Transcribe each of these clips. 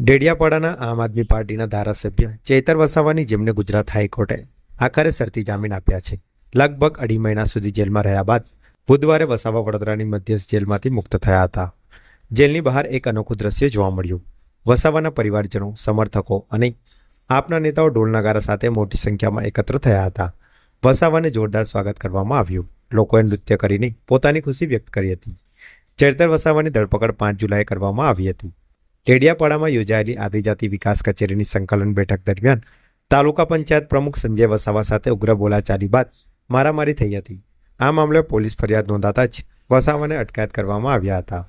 ડેડિયાપાડાના આમ આદમી પાર્ટીના ધારાસભ્ય ચેતર વસાવાની જેમને ગુજરાત હાઈકોર્ટે આખરે શરતી જામીન આપ્યા છે. લગભગ અઢી મહિના સુધી જેલમાં રહ્યા બાદ બુધવારે વસાવા વડોદરાની મધ્યસ્થ જેલમાંથી મુક્ત થયા હતા. જેલની બહાર એક અનોખું દ્રશ્ય જોવા મળ્યું. વસાવાના પરિવારજનો, સમર્થકો અને આપના નેતાઓ ઢોલનાગારા સાથે મોટી સંખ્યામાં એકત્ર થયા હતા. વસાવાને જોરદાર સ્વાગત કરવામાં આવ્યું. લોકોએ નૃત્ય કરીને પોતાની ખુશી વ્યક્ત કરી હતી. ચેતર વસાવાની ધરપકડ પાંચ જુલાઈએ કરવામાં આવી હતી. ડેડિયાપાડામાં યોજાયેલી આદિજાતિ વિકાસ કચેરીની સંકલન બેઠક દરમિયાન તાલુકા પંચાયત પ્રમુખ સંજય વસાવા સાથે ઉગ્ર બોલાચાલી બાદ મારામારી થઈ હતી. આ મામલે પોલીસ ફરિયાદ નોંધાતા જ વસાવાને અટકાયત કરવામાં આવ્યા હતા.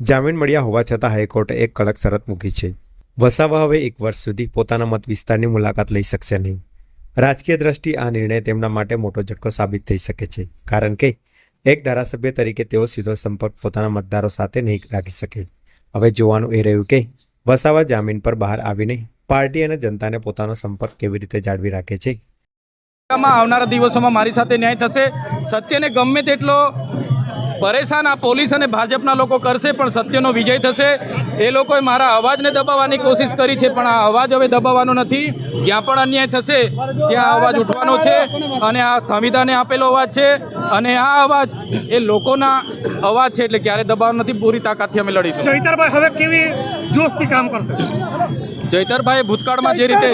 જામીન મળ્યા હોવા છતાં હાઈકોર્ટે એક કડક શરત મૂકી છે. વસાવા હવે એક વર્ષ સુધી પોતાના મત વિસ્તારની મુલાકાત લઈ શકશે નહીં. રાજકીય દ્રષ્ટિ આ નિર્ણય તેમના માટે મોટો ઝટકો સાબિત થઈ શકે છે. કારણ કે એક ધારાસભ્ય તરીકે તેઓ સીધો સંપર્ક પોતાના મતદારો સાથે નહીં રાખી શકે. હવે જોવાનું એ રહ્યું કે વસાવા જામીન પર બહાર આવીને પાર્ટી અને જનતાને પોતાનો સંપર્ક કેવી રીતે જાળવી રાખે છે? આવનારા દિવસોમાં મારી સાથે ન્યાય થશે. સત્યને ગમે તેટલો પરેશાન આ પોલીસ અને ભાજપના લોકો કરશે પણ સત્યનો વિજય થશે. એ લોકોએ મારા અવાજને દબાવવાની કોશિશ કરી છે પણ આ અવાજ હવે દબાવવાનો નથી. જ્યાં પણ અન્યાય થશે ત્યાં અવાજ ઉઠવાનો છે અને આ સંવિધાને આપેલો અવાજ છે. અને આ અવાજ એ લોકોના અવાજ છે એટલે ક્યારે દબાવવાનો નથી પૂરી તાકાતથી અમે લડીશું. ચૈતરભાઈ હવે કેવી જોશથી કામ કરશે? જયતરભાઈ ભૂતકાળમાં જે રીતે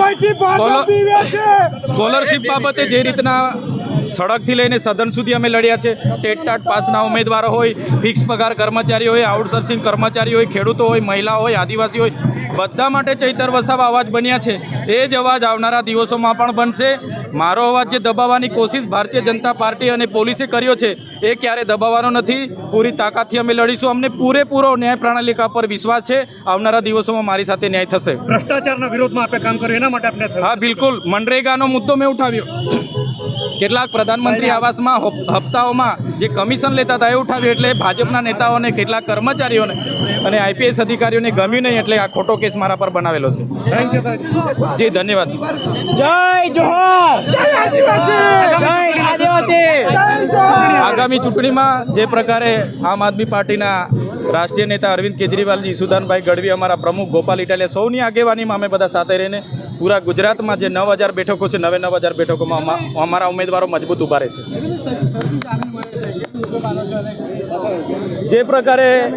સ્કોલરશિપ બાબતે જે રીતના સડકથી લઈને સદન સુધી અમે લડ્યા છે. ટેટ ટાટ પાસના ઉમેદવારો હોય ફિક્સ પગાર કર્મચારી હોય આઉટસોર્સિંગ કર્મચારી હોય ખેડૂતો હોય મહિલા હોય આદિવાસી હોય બધા માટે ચૈતર વસાવા અવાજ બન્યા છે. એ જ અવાજ આવનારા દિવસોમાં પણ બનશે. મારો અવાજ જે દબાવવાની કોશિશ ભારતીય જનતા પાર્ટી અને પોલીસે કર્યો છે એ ક્યારે દબાવવાનો નથી. પૂરી તાકાતથી અમે લડીશું. અમને પૂરેપૂરો ન્યાય પ્રણાલિકા પર વિશ્વાસ છે. આવનારા દિવસોમાં મારી સાથે ન્યાય થશે. ભ્રષ્ટાચારના વિરોધમાં આપણે કામ કર્યું એના માટે આપણે હા બિલકુલ. મનરેગાનો મુદ્દો મેં ઉઠાવ્યો. કેટલાક પ્રધાનમંત્રી આવાસમાં હપ્તાઓમાં જે કમિશન લેતા હતા એ ઉઠાવ્યું એટલે ભાજપના નેતાઓને કેટલાક કર્મચારીઓને અને આઈપીએસ અધિકારીઓને ગમ્યું નહીં એટલે આ ખોટો કેસ મારા પર બનાવેલો છે. જી ધન્યવાદ. જય જોહર! જય આગામી ચૂંટણીમાં જે પ્રકારે આમ આદમી પાર્ટીના રાષ્ટ્રીય નેતા અરવિંદ કેજરીવાલજી સુદાનભાઈ ગઢવી, અમારા પ્રમુખ ગોપાલ ઇટાલિયા, સૌની આગેવાનીમાં અમે બધા સાથે રહીને પૂરા ગુજરાતમાં જે નવ હજાર બેઠકો છે, નવે નવ હજાર બેઠકોમાં અમા- અમારા ઉમેદવારો મજબૂત ઊભા રહેશે. જે પ્રકારે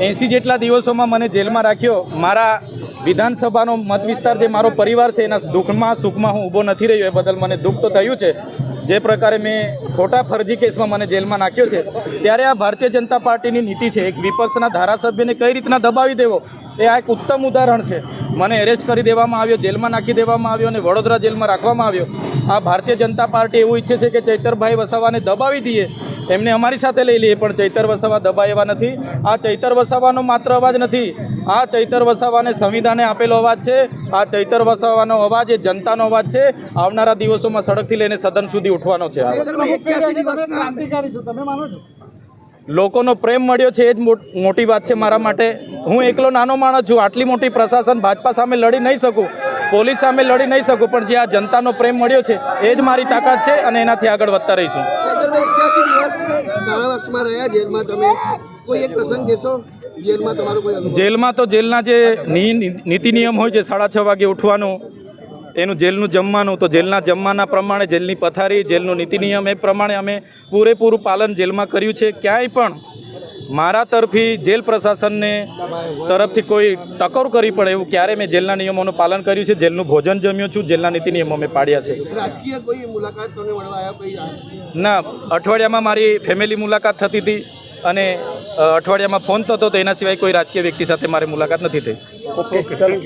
એંસી જેટલા દિવસોમાં મને જેલમાં રાખ્યો, મારા વિધાનસભાનો મત વિસ્તાર જે મારો પરિવાર છે, એના દુઃખમાં, સુખમાં હું ઊભો નથી રહ્યો, એ બદલ મને દુઃખ તો થયું છે. જે પ્રકારે મેં ખોટા ફરજી કેસમાં મને જેલમાં નાખ્યો છે, ત્યારે આ ભારતીય જનતા પાર્ટીની નીતિ છે, એક વિપક્ષના ધારાસભ્યને કઈ રીતના દબાવી દેવો, એ આ એક ઉત્તમ ઉદાહરણ છે. મને એરેસ્ટ કરી દેવામાં આવ્યો, જેલમાં નાખી દેવામાં આવ્યો અને વડોદરા જેલમાં રાખવામાં આવ્યો. આ ભારતીય જનતા પાર્ટી એવું ઈચ્છે છે કે ચૈતરભાઈ વસાવાને દબાવી દઈએ એમને અમારી સાથે લઈ લઈએ પણ ચૈતર વસાવા દબાય એવા નથી. આ ચૈતર વસાવાનો માત્ર અવાજ નથી. આ ચૈતર વસાવાને સંવિધાને આપેલો અવાજ છે. આ ચૈતર વસાવાનો અવાજ એ જનતાનો અવાજ છે. આવનારા દિવસોમાં સડકથી લઈને સદન સુધી ઉઠવાનો છે. લોકોનો પ્રેમ મળ્યો છે એ જ મોટ- મોટી વાત છે મારા માટે. હું એકલો નાનો માણસ છું આટલી મોટી પ્રશાસન ભાજપા સામે લડી નહીં શકું. પોલીસ સામે લડી નહીં શકું પણ જે આ જનતાનો પ્રેમ મળ્યો છે એ જ મારી તાકાત છે અને એનાથી આગળ વધતા રહીશું. ચૈતરભાઈ દિવસ કારાવાસમાં રહ્યા જેલમાં તમે કોઈ એક પ્રસંગ કહેશો જેલમાં તમારો કોઈ જેલમાં તો જેલના જે નીતિ નિયમ હોય છે સાડા છ વાગે ઉઠવાનું, એનું જેલનું જમવાનું, તો જેલના જમવાના પ્રમાણે જેલની પથારી, જેલનું નીતિ નિયમ એ પ્રમાણે અમે પૂરેપૂરું પાલન જેલમાં કર્યું છે. ક્યાંય પણ મારા તરફી જેલ પ્રશાસનને તરફથી કોઈ ટકોર કરી પડે એવું ક્યારે મેં જેલના નિયમોનું પાલન કર્યું છે જેલનું ભોજન જમ્યો છું જેલના નીતિ નિયમો મેં પાડ્યા છે. રાજકીય કોઈ મુલાકાત તમને મળવા આવ્યા કોઈ આ- ના અઠવાડિયામાં મારી ફેમિલી મુલાકાત થતી હતી અને અઠવાડિયામાં ફોન થતો તો એના સિવાય કોઈ રાજકીય વ્યક્તિ સાથે મારી મુલાકાત નથી થઈ. ઓકે ચાલો.